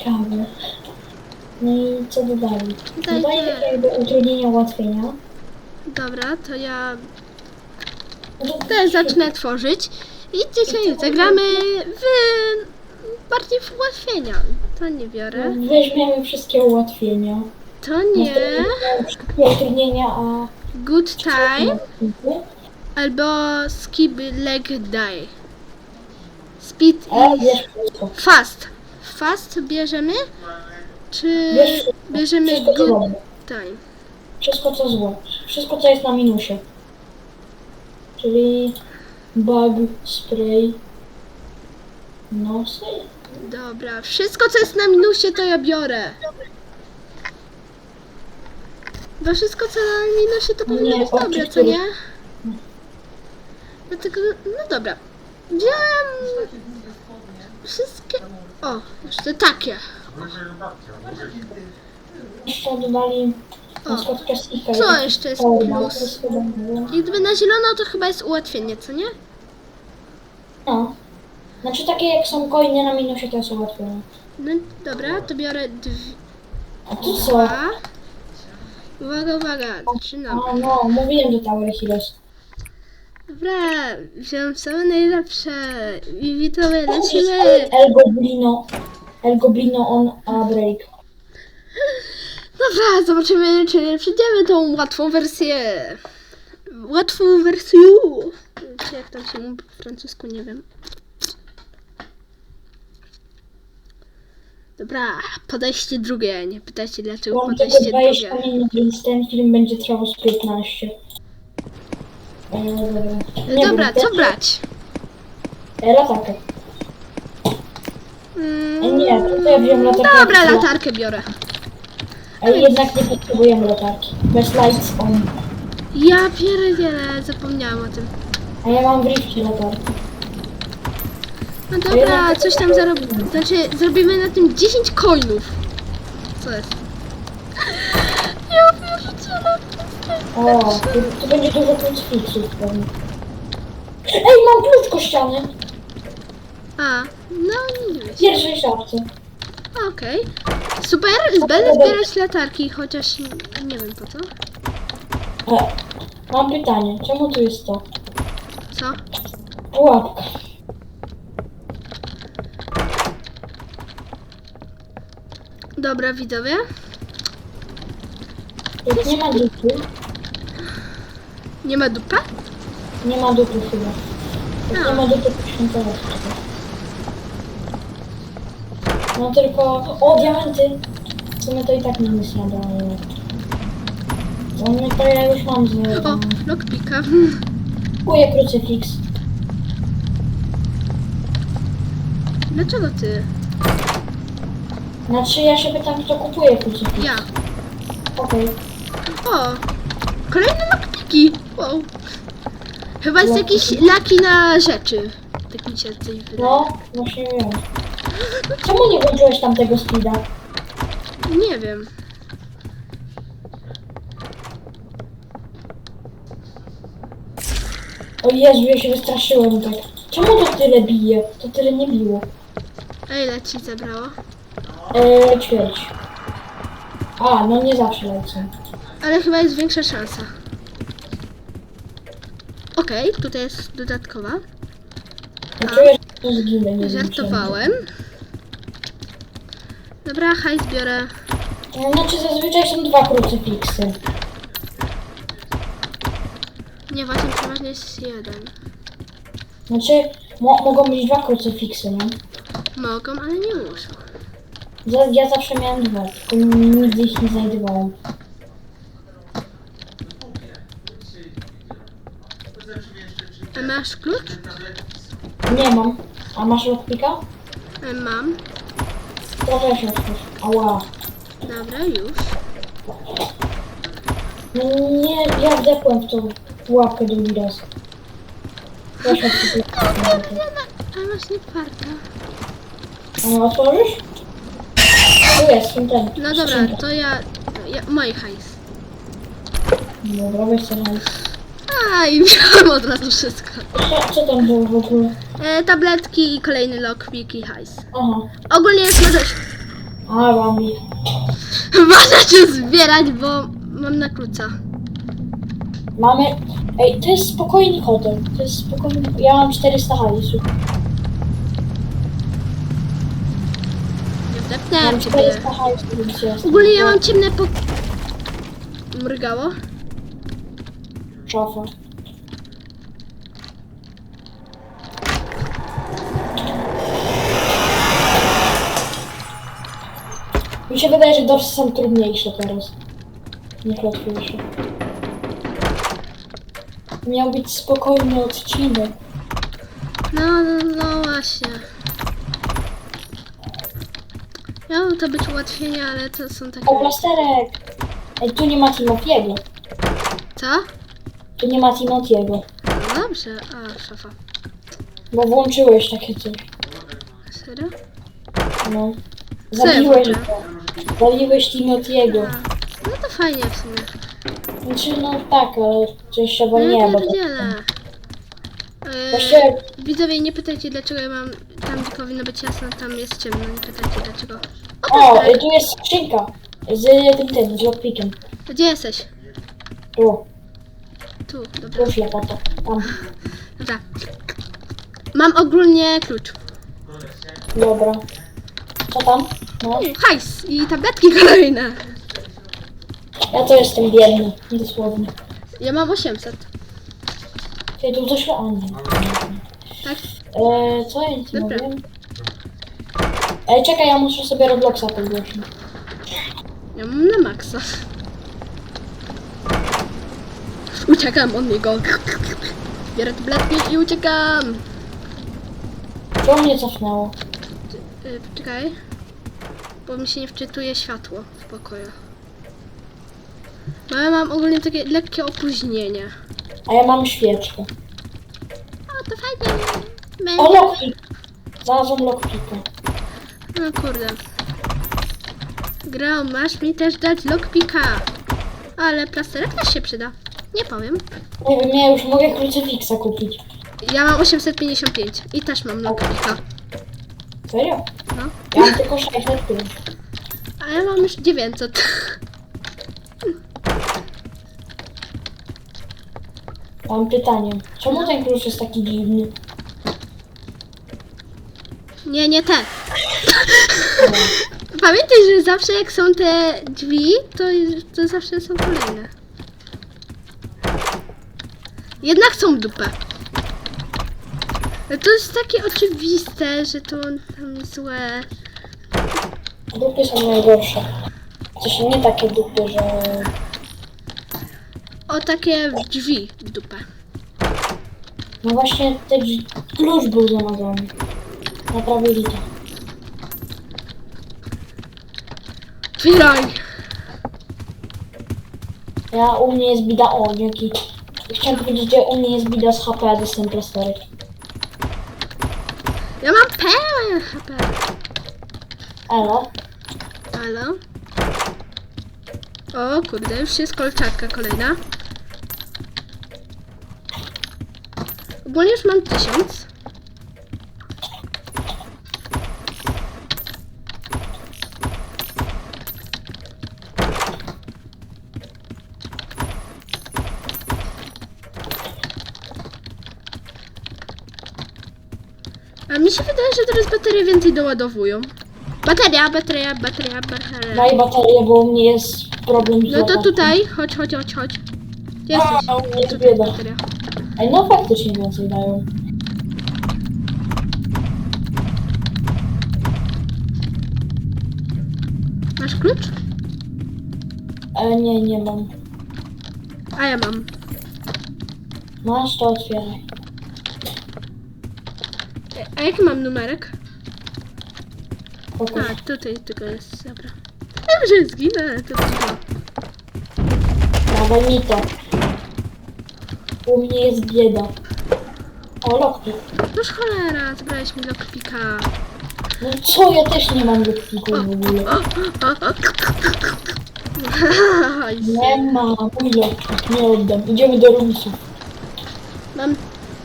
Ciekawe. No i co dodali? Dodali takie jakby utrudnienia, ułatwienia. Dobra, to ja No też zacznę tworzyć. I dzisiaj zagramy w bardziej w ułatwienia. To nie biorę. Weźmiemy wszystkie ułatwienia. To nie. Wszystkie utrudnienia, a... Good time albo skip leg die. Speed A, i wiesz wszystko. fast. Fast bierzemy? Czy Wiesz bierzemy Wszystko co dobre. time? Wszystko co złe. Wszystko co jest na minusie. Czyli... Bug, spray... Nosy? Dobra, wszystko co jest na minusie to ja biorę. Bo wszystko co na minusie to powinno Nie, być dobre, co nie? Dlatego, no dobra. Wziąłem wszystkie... O, jeszcze takie. Jeszcze dodali... Na przykład co jeszcze jest plus? I gdyby na zielono to chyba jest ułatwienie, co nie? No. Znaczy takie jak są coiny na minusie to jest ułatwione. No dobra, to biorę dwie... A tu co? Uwaga, uwaga, zaczynam. A no, mówiłem, że Tower Heroes. Dobra, wziąłem same najlepsze i witamy, lecimy. El Goblino. El Goblino on a break. Dobra, zobaczymy, czy przejdziemy tą łatwą wersję. Łatwą wersję. Czy jak tam się mówi po francusku, nie wiem. Dobra, podejście drugie. Nie pytajcie dlaczego Mam tylko podejście 20 drugie. minut, więc ten film będzie trwał z 15. E, dobra. Nie Dobra, wiem, co brać? E, latarkę. Mm, E, nie, to ja wziąłem latarkę. Dobra, jak latarkę biorę. Ale jednak nie potrzebujemy latarki. Bez lights on. Ja pierdzielę, zapomniałam o tym. A ja mam w rifcie latarkę. No dobra, coś tam zarobimy. Znaczy, zrobimy na tym 10 coinów. Co jest? Ja pierdzielę. O, tu, tu będzie dużo krucyfiksów pewnie. Ej, mam klucz kościany! A, no nie wiem. W pierwszej szafce. Okej. Super, będę zbierać latarki, chociaż nie wiem po co. E, mam pytanie, czemu tu jest to? Co? Pułapka. Dobra, widzowie. Jak nie ma dupy, Nie ma dupa? nie ma dupy chyba. Jak A. nie ma dupy, trzeba. No tylko... O, diamenty! W sumie to i tak nie daje. No my to ja już mam z... O, lockpicka. Kupuję krucyfiks. Dlaczego ty? Znaczy ja się pytam, kto kupuje krucyfiks. Ja. Okej. O, kolejne lockpiki. Wow. Chyba jest jakiś laki na rzeczy. Tak mi się coś wydaje. No, właśnie wiem. Czemu nie włączyłeś tamtego speeda? Nie wiem. O Jezu, ja się wystraszyłem tak. Czemu to tyle bije? To tyle nie biło. A ile ci zabrało? Eee, ćwierć. A, no nie zawsze lecą. Ale chyba jest większa szansa. Okej, tutaj jest dodatkowa. Ja czuję, że to zginę. Nie wiem. Żartowałem. Dobra, hajs biorę. No, Znaczy zazwyczaj są dwa krucyfiksy. Nie, właśnie przeważnie jest jeden. Znaczy, mo mogą być dwa krucyfiksy, no. Mogą, ale nie muszą. Ja zawsze miałem dwa, tylko nigdy ich nie znajdowałem. A masz klucz? Nie mam. A masz lockpicka? E, Mam. To weź otwórz. Ała. Dobra, już. No nie, ja wdepłem w tą pułapkę drugi raz. Weź otwórz. A masz nie parka. A otworzysz? Tu jest, ten, ten. No dobra, skrzynka. to ja... ja mój hajs. Dobra, weź sobie. A, i wziąłem od razu wszystko. Co, co tam było w ogóle? E, tabletki i kolejny lockpick i hajs. Aha. Ogólnie jest na dość... A, mam ich. Możecie zbierać, bo mam na kluca. Mamy... Ej, to jest spokojny hotel. To jest spokojny... Ja mam 400 hajsu. Nie Mam wdepnę ciebie. 400 hajsu, więc jest. Ogólnie ja mam ciemne po... Mrygało? Szafa. Mi się wydaje, że dorsy są trudniejsze teraz. Niż łatwiejsze. Miał być spokojny odcinek. No, no, no właśnie. Miało to być ułatwienie, ale to są takie... O, plasterek! Ej, tu nie ma Timotiego. Co? Tu nie ma Timotiego. No dobrze. A, szafa. Bo włączyłeś takie coś. Serio? No. Co ja Zabiłeś włączyłem? go. Zabiłeś Timotiego. A, no to fajnie w sumie. Znaczy, no tak, ale częściowo No nie, ja bo to... pierdzielę. Eee, Właściwie widzowie, nie pytajcie dlaczego ja mam tam, gdzie powinno być jasno, tam jest ciemno. Nie pytajcie dlaczego. O, O, y, tu jest skrzynka. Z tym, tym, z lockpickiem. Gdzie jesteś? Tu, Tu, dobra. Tam. Dobra. Mam ogólnie klucz. Dobra. Co tam? No. U, hajs i tabletki kolejne. Ja to jestem biedny, dosłownie. Ja mam 800. Czyli tu coś... O nie. Tak? E, co ja nie Dobra. mówię? Ej, czekaj, ja muszę sobie Robloxa podgłosić. Ja mam na maksa. Uciekam od niego. Biorę tabletki i uciekam. Co mnie cofnęło? Yy, poczekaj. Bo mi się nie wczytuje światło w pokoju. No ja mam ogólnie takie lekkie opóźnienie. A ja mam świeczkę. O, to fajnie. O, Będzie. lockpick! Znalazłem lockpicka. No kurde. Gra, masz mi też dać lockpicka. Ale plasterek też się przyda. Nie powiem. Nie wiem, ja już mogę krucyfiksa kupić. Ja mam 855 i też mam lockpicka. Serio? No. Ja mam tylko 605. A ja mam już 900. Mam pytanie. Czemu ten klucz jest taki dziwny? Nie, nie te. Pamiętaj, że zawsze jak są te drzwi, to, to zawsze są kolejne. Jednak są dupę. To jest takie oczywiste, że to tam złe. Dupy są najgorsze. Sensie nie takie dupy, że... O takie drzwi w dupę. No właśnie ten drzwi- klucz był zamazany. Naprawili to. Otwieraj! Ja u mnie jest bida o, dzięki. Chciałem powiedzieć, że u mnie jest bida z HP, a dostałem plasterek. Ja mam pełen HP. Elo? Halo? O kurde, już jest kolczatka kolejna. Ogólnie już mam tysiąc. A mi się wydaje, że teraz baterie więcej doładowują. Bateria, bateria, bateria, bateria. Daj baterię, bo u mnie jest problem z No to tutaj, chodź, chodź, chodź, chodź. Gdzie jesteś? A, u mnie jest Tutaj bieda. bateria. Ej, no faktycznie więcej dają. Masz klucz? E, nie, nie mam. A ja mam. Masz, to otwieraj. E, A jaki mam numerek? Pokaż. A, tutaj tylko jest, dobra. Wiem, że zginę, to trudno. Dawaj mi to. U mnie jest bieda. O, lockpick. Noż cholera, zabrałeś mi. No co, ja też nie mam lockpicku w ogóle. Nie ma, mój lockpick, nie oddam. Idziemy do rumsów. mam...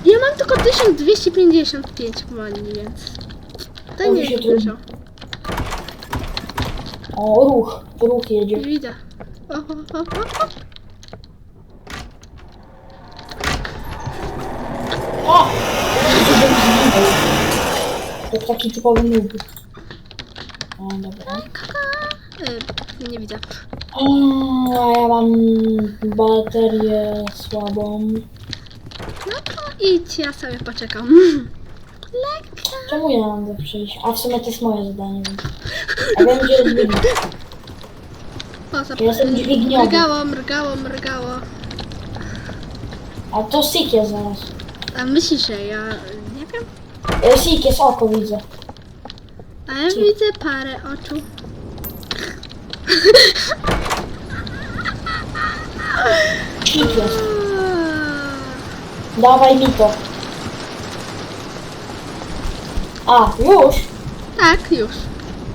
Ja mam tylko 1255 mani, więc... To nie mi się jest dużo. O, ruch. Ruch jedzie. Nie widzę. O, o, o, o, o. O! To taki typowy noob. O, dobra. E, nie widzę. O, a ja mam baterię słabą. No to idź, ja sobie poczekam. Czemu ja mam to przejść? A w sumie to jest moje zadanie, więc... A wiem, gdzie jest dźwignia. O, zap... Ja jestem dźwigniowy. Mrgało, mrgało, mrgało. A to Sik jest zaraz. A myślisz, że ja nie wiem? E, Sik jest oko, widzę. A ja widzę parę oczu. Sik jest. Dawaj mi to. A, już? Tak, już.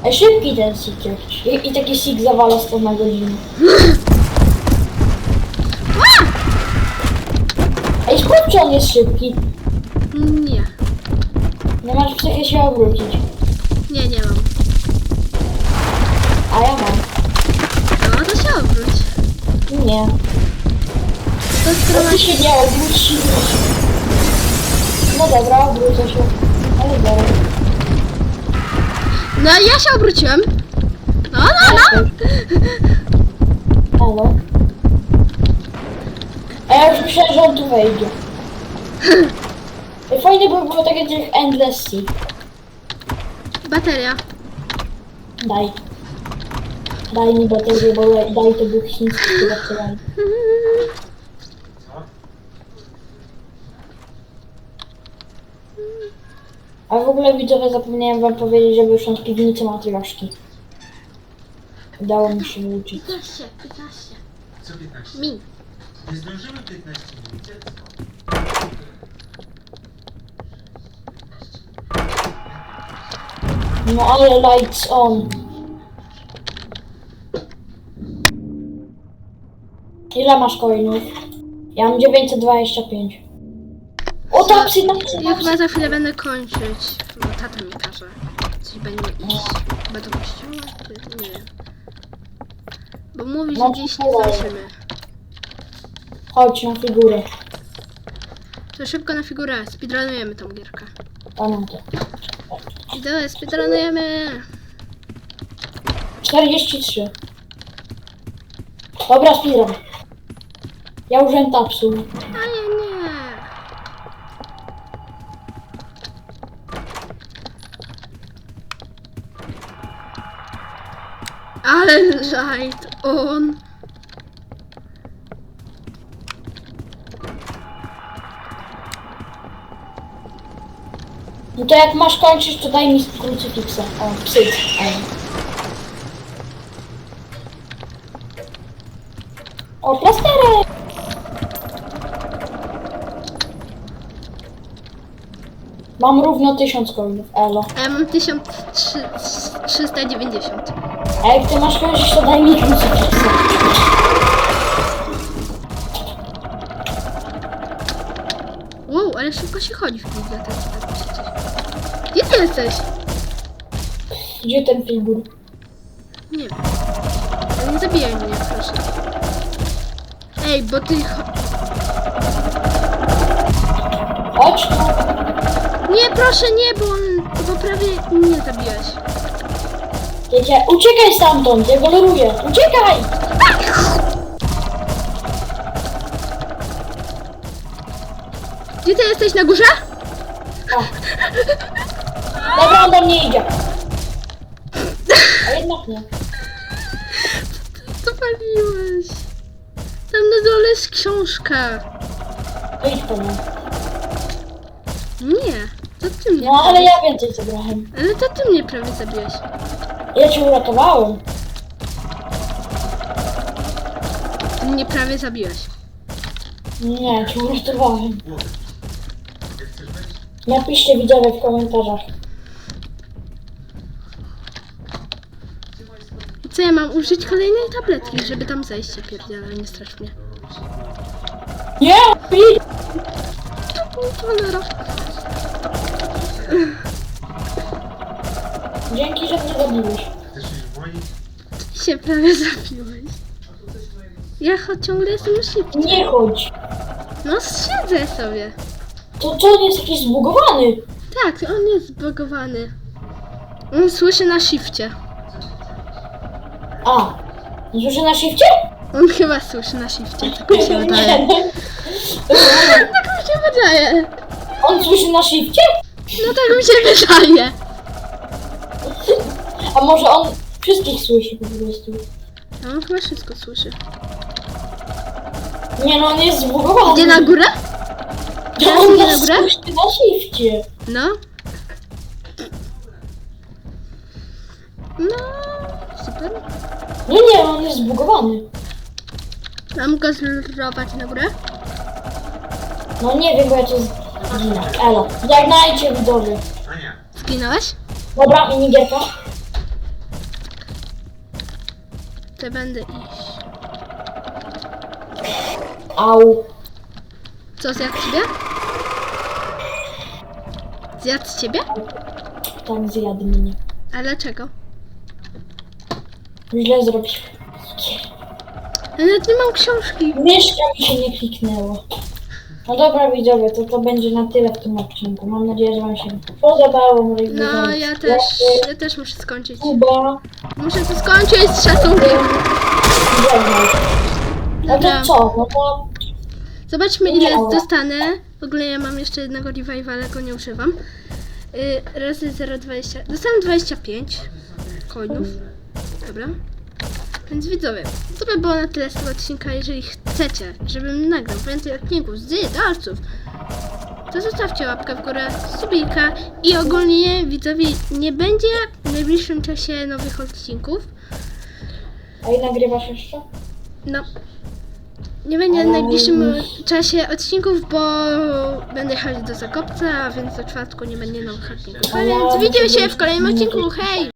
E, szybki ten jest. I, I taki Sik zawala 100 na godzinę. Ej, sprawdź, czy on jest szybki. Nie. Nie masz psychy się obrócić. Nie, nie mam. A ja mam. No to się obróć. Nie. To skoro To się nie obróci. No dobra, obrócę się. No ja się obróciłem. No, no, no. Halo. A ja już myślałem, że on tu wejdzie. Ej, Fajnie by było takie tych Endless Sea. Bateria. Daj. Daj mi baterię, bo daj to był chiński chyba co daj. A w ogóle widzowie zapomniałem wam powiedzieć, że wyszłam z piwnicy matrioszki. Udało mi się wyuczyć. 15, 15. Co 15? Mi. Nie zdążymy 15 minut. dziecko. No ale lights on. Ile masz coinów? Ja mam 925. O, tapsy, tapsy, Ja tapsy. chyba za chwilę będę kończyć. Bo tata mi każe. Coś będzie iść. Chyba do kościoła? Czy- Nie wiem. Bo mówi, że No, dziś nie kolej. zdążymy. Chodź na figurę. To szybko na figurę. Speedrunujemy tą gierkę. Pamiętaj. Widzowie, speedrunujemy. 43. Dobra, speedrun. Ja użyłem tapsu. A Ale on. No to jak masz kończyć, to daj mi krucyfiksa. O, psy. O, plasterek! Mam równo 1000 coinów, elo. A ja mam 1390. A jak ty masz kończyć, to daj mi krucyfiksa. Wow, ale szybko się chodzi w bibliotece. tak przecież. Gdzie ty jesteś? Gdzie ten figur? Nie wiem. Ale nie zabijaj mnie, proszę. Ej, bo ty... cho- Chodź tu. Nie, proszę, nie, bo on... Bo prawie mnie zabiłeś. Wiecie, uciekaj stamtąd, ja go luruję. Uciekaj! Gdzie ty jesteś, na górze? O. Dobra, on do mnie idzie. A jednak nie. Co paliłeś? Tam na dole jest książka. Idź po nią. Nie, to ty mnie... No, ale ja więcej zabrałem. Ale to ty mnie prawie zabiłeś. Ja cię uratowałem. Ty mnie prawie zabiłeś. Nie, cię uratowałem. Napiszcie widzowie w komentarzach. Co, ja mam użyć kolejnej tabletki, żeby tam zejść, ja pierdzielę, nie strasz mnie. Nie! Idź! O, cholera. Dzięki, że mnie zabiłeś. Chcesz w moich? Się prawie zabiłeś. Ja choć ciągle jestem na shifcie. Nie chodź. No siedzę sobie. To, to on jest jakiś zbugowany. Tak, on jest zbogowany. On słyszy na shifcie. A. Słyszę na shifcie? On chyba słyszy na shifcie, tak mi się wydaje. Nie. Tak mi się wydaje. On słyszy na shifcie? No tak mi się wydaje. A może on wszystkich słyszy po prostu? No on chyba wszystko słyszy. Nie no, on jest zbugowany. Idzie na górę? To on Idzie na górę? słyszy na shifcie. No. No, super. No nie, on jest zbugowany. Mam go zlurować na górę? No nie wiem, bo ja to zginę. Elo. Żegnajcie widzowie. Ania, Zginąłeś? Dobra, minigierka. To będę iść. Au. Co, zjadł ciebie? Zjadł ciebie? Tam zjadł mnie. A dlaczego? Źle zrobił. Ja nawet nie mam książki. Myszka mi się nie kliknęła. No dobra widzowie, to to będzie na tyle w tym odcinku. Mam nadzieję, że wam się podobało. moi No, widzowie. ja też, ja też muszę skończyć. Kuba. Muszę to skończyć z szacunkiem. Żegnaj. No Dobra. to co? No to Zobaczmy ile Nie. dostanę. W ogóle ja mam jeszcze jednego revive'a, ale go nie używam. Yy, razy 0,20. Dostałem 25 coinów. Dobra. Więc widzowie, to by było na tyle z tego odcinka. Jeżeli chcecie, żebym nagrał więcej odcinków z darców, to zostawcie łapkę w górę, subika i ogólnie widzowie nie będzie w najbliższym czasie nowych odcinków. A i nagrywasz jeszcze? No. Nie będzie w najbliższym czasie odcinków, bo będę jechać do Zakopca, a więc do czwartku nie będzie nowych odcinków. A więc widzimy się w kolejnym odcinku. Hej!